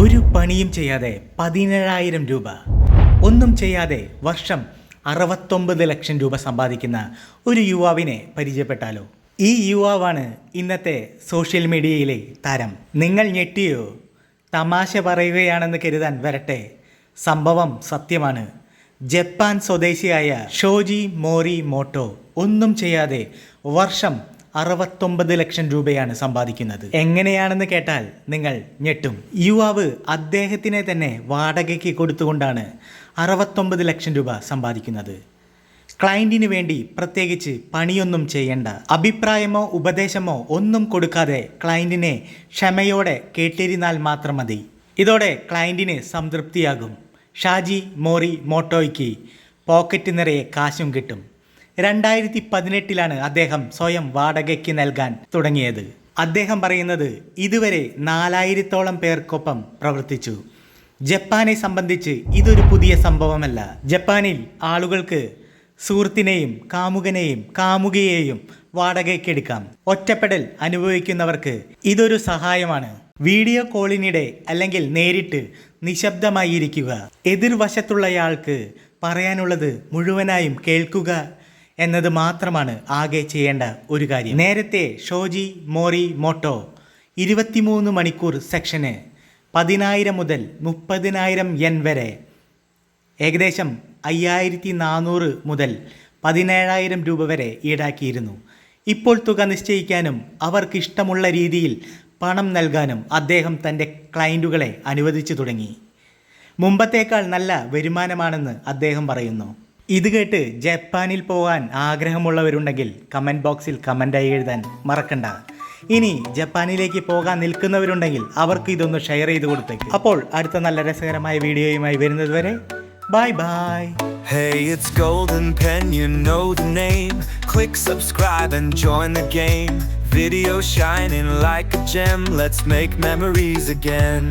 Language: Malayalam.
ഒരു പണിയും ചെയ്യാതെ പതിനേഴായിരം രൂപ. ഒന്നും ചെയ്യാതെ വർഷം അറുപത്തൊമ്പത് ലക്ഷം രൂപ സമ്പാദിക്കുന്ന ഒരു യുവാവിനെ പരിചയപ്പെട്ടാലോ? ഈ യുവാവാണ് ഇന്നത്തെ സോഷ്യൽ മീഡിയയിലെ താരം. നിങ്ങൾ ഞെട്ടിയോ? തമാശ പറയുകയാണെന്ന് കരുതാൻ വരട്ടെ. സംഭവം സത്യമാണ്. ജപ്പാൻ സ്വദേശിയായ ഷോജി മോറി മോട്ടോ ഒന്നും ചെയ്യാതെ വർഷം അറുപത്തൊമ്പത് ലക്ഷം രൂപയാണ് സമ്പാദിക്കുന്നത്. എങ്ങനെയാണെന്ന് കേട്ടാൽ നിങ്ങൾ ഞെട്ടും. യുവാവ് അദ്ദേഹത്തിനെ തന്നെ വാടകയ്ക്ക് കൊടുത്തുകൊണ്ടാണ് അറുപത്തൊമ്പത് ലക്ഷം രൂപ സമ്പാദിക്കുന്നത്. ക്ലയന്റിന് വേണ്ടി പ്രത്യേകിച്ച് പണിയൊന്നും ചെയ്യേണ്ട. അഭിപ്രായമോ ഉപദേശമോ ഒന്നും കൊടുക്കാതെ ക്ലയന്റിനെ ക്ഷമയോടെ കേട്ടിരുന്നാൽ മാത്രം മതി. ഇതോടെ ക്ലയന്റിന് സംതൃപ്തിയാകും. ഷാജി മോറി മോട്ടോയ്ക്ക് പോക്കറ്റ് നിറയെ കാശും കിട്ടും. രണ്ടായിരത്തി പതിനെട്ടിലാണ് അദ്ദേഹം സ്വയം വാടകയ്ക്ക് നൽകാൻ തുടങ്ങിയത്. അദ്ദേഹം പറയുന്നത് ഇതുവരെ നാലായിരത്തോളം പേർക്കൊപ്പം പ്രവർത്തിച്ചു. ജപ്പാനെ സംബന്ധിച്ച് ഇതൊരു പുതിയ സംഭവമല്ല. ജപ്പാനിൽ ആളുകൾക്ക് സുഹൃത്തിനെയും കാമുകനെയും കാമുകയെയും വാടകയ്ക്കെടുക്കാം. ഒറ്റപ്പെടൽ അനുഭവിക്കുന്നവർക്ക് ഇതൊരു സഹായമാണ്. വീഡിയോ കോളിനിടെ അല്ലെങ്കിൽ നേരിട്ട് നിശബ്ദമായിരിക്കുക. എതിർവശത്തുള്ളയാൾക്ക് പറയാനുള്ളത് മുഴുവനായും കേൾക്കുക എന്നത് മാത്രമാണ് ആകെ ചെയ്യേണ്ട ഒരു കാര്യം. നേരത്തെ ഷോജി മോറി മോട്ടോ ഇരുപത്തിമൂന്ന് മണിക്കൂർ സെക്ഷന് പതിനായിരം മുതൽ മുപ്പതിനായിരം എൻ വരെ. ഏകദേശം അയ്യായിരത്തി നാനൂറ് മുതൽ പതിനേഴായിരം രൂപ വരെ ഈടാക്കിയിരുന്നു. ഇപ്പോൾ തുക നിശ്ചയിക്കാനും അവർക്കിഷ്ടമുള്ള രീതിയിൽ പണം നൽകാനും അദ്ദേഹം തന്റെ ക്ലയന്റുകളെ അനുവദിച്ചു തുടങ്ങി. മുമ്പത്തേക്കാൾ നല്ല വരുമാനമാണെന്ന് അദ്ദേഹം പറയുന്നു. ഇത് കേട്ട് ജപ്പാനിൽ പോകാൻ ആഗ്രഹമുള്ളവരുണ്ടെങ്കിൽ കമന്റ് ബോക്സിൽ കമന്റായി എഴുതാൻ മറക്കണ്ട ഇനി ജപ്പാനിലേക്ക് പോകാൻ നിൽക്കുന്നവരുണ്ടെങ്കിൽ അവർക്ക് ഇതൊന്ന് ഷെയർ ചെയ്ത് കൊടുത്തേക്ക് അപ്പോൾ അടുത്ത നല്ല രസകരമായ വീഡിയോയുമായി വരുന്നത് വരെ bye bye Hey, it's Golden Pen, you know the name. Click subscribe and join the game. Video shining like a gem, let's make memories again.